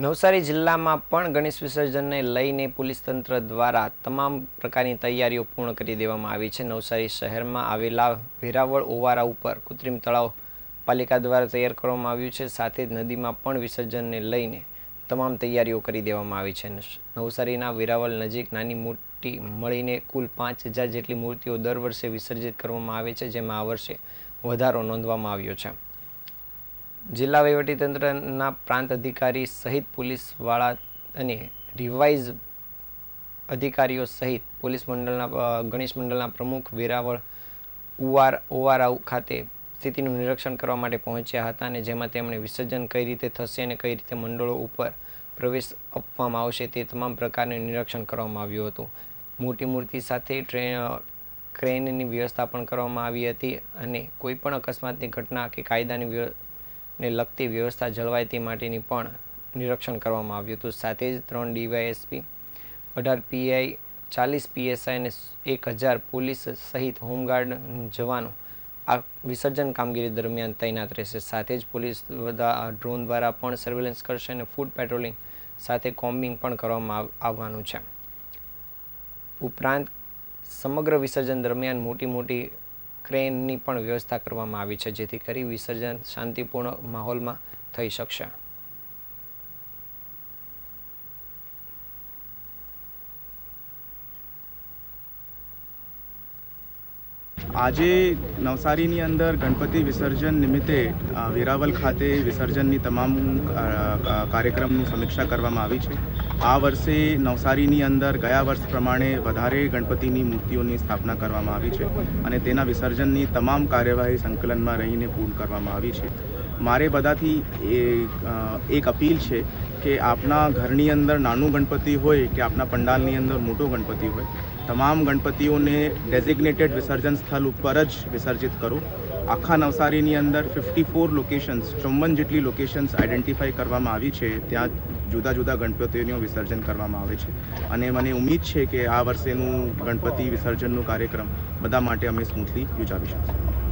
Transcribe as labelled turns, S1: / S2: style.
S1: નવસારી જિલ્લામાં પણ ગણેશ વિસર્જનને લઈને પોલીસ તંત્ર દ્વારા તમામ પ્રકારની તૈયારીઓ પૂર્ણ કરી દેવામાં આવી છે. નવસારી શહેરમાં આવેલા વેરાવળ ઓવારા ઉપર કૃત્રિમ તળાવ પાલિકા દ્વારા તૈયાર કરવામાં આવ્યું છે. સાથે જ નદીમાં પણ વિસર્જનને લઈને તમામ તૈયારીઓ કરી દેવામાં આવી છે. નવસારીના વેરાવળ નજીક નાની મોટી મળીને કુલ પાંચ હજાર જેટલી મૂર્તિઓ દર વર્ષે વિસર્જિત કરવામાં આવે છે, જેમાં આ વર્ષે વધારો નોંધવામાં આવ્યો છે. જિલ્લા વહીવટીતંત્રના પ્રાંત અધિકારી સહિત પોલીસવાળા અને રિવાઇઝ અધિકારીઓ સહિત પોલીસ મંડળના ગણેશ મંડળના પ્રમુખ વેરાવળ ઉવાર ઓવારા ખાતે સ્થિતિનું નિરીક્ષણ કરવા માટે પહોંચ્યા હતા અને જેમાં તેમણે વિસર્જન કઈ રીતે થશે અને કઈ રીતે મંડળો ઉપર પ્રવેશ આપવામાં આવશે તે તમામ પ્રકારનું નિરીક્ષણ કરવામાં આવ્યું હતું. મોટી મૂર્તિ સાથે ટ્રેન ક્રેનની વ્યવસ્થા પણ કરવામાં આવી હતી અને કોઈપણ અકસ્માતની ઘટના કે કાયદાની ને લગતી વ્યવસ્થા જળવાય તે માટેની પણ નિરીક્ષણ કરવામાં આવ્યું હતું. સાથે જ ત્રણ ડીવાયએસપી, અઢાર પીઆઈ, ચાલીસ પીએસઆઈ અને એક હજાર પોલીસ સહિત હોમગાર્ડ જવાનો આ વિસર્જન કામગીરી દરમિયાન તૈનાત રહેશે. સાથે જ પોલીસ ડ્રોન દ્વારા પણ સર્વેલન્સ કરશે અને ફૂડ પેટ્રોલિંગ સાથે કોમ્બિંગ પણ કરવામાં આવવાનું છે. ઉપરાંત સમગ્ર વિસર્જન દરમિયાન મોટી મોટી ક્રેનની પણ વ્યવસ્થા કરવામાં આવી છે જેથી કરી વિસર્જન શાંતિપૂર્ણ માહોલમાં થઈ શકશે.
S2: આજે નવસારીની અંદર ગણપતિ વિસર્જન નિમિત્તે વેરાવલ ખાતે વિસર્જનની તમામ કાર્યક્રમની સમીક્ષા કરવામાં આવી છે. આ વર્ષે નવસારીની અંદર ગયા વર્ષ પ્રમાણે વધારે ગણપતિની મૂર્તિઓની સ્થાપના કરવામાં આવી છે અને તેના વિસર્જનની તમામ કાર્યવાહી સંકલનમાં રહીને પૂર્ણ કરવામાં આવી છે. મારે બધાથી એક અપીલ છે કે આપના ઘરની અંદર નાનું ગણપતિ હોય કે આપના પંડાલની અંદર મોટો ગણપતિ હોય, તમામ ગણપતિઓને ડેઝિગ્નેટેડ વિસર્જન સ્થળ ઉપર જ વિસર્જિત કરો. આખા નવસારીની અંદર ફિફ્ટી ફોર લોકેશન્સ ચોવન જેટલી લોકેશન્સ આઈડેન્ટિફાઈ કરવામાં આવી છે, ત્યાં જુદા જુદા ગણપતિઓનું વિસર્જન કરવામાં આવે છે. અને મને ઉમ્મીદ છે કે આ વર્ષેનું ગણપતિ વિસર્જનનું કાર્યક્રમ બધા માટે અમે સ્મૂથલી યોજાવી શકીશું.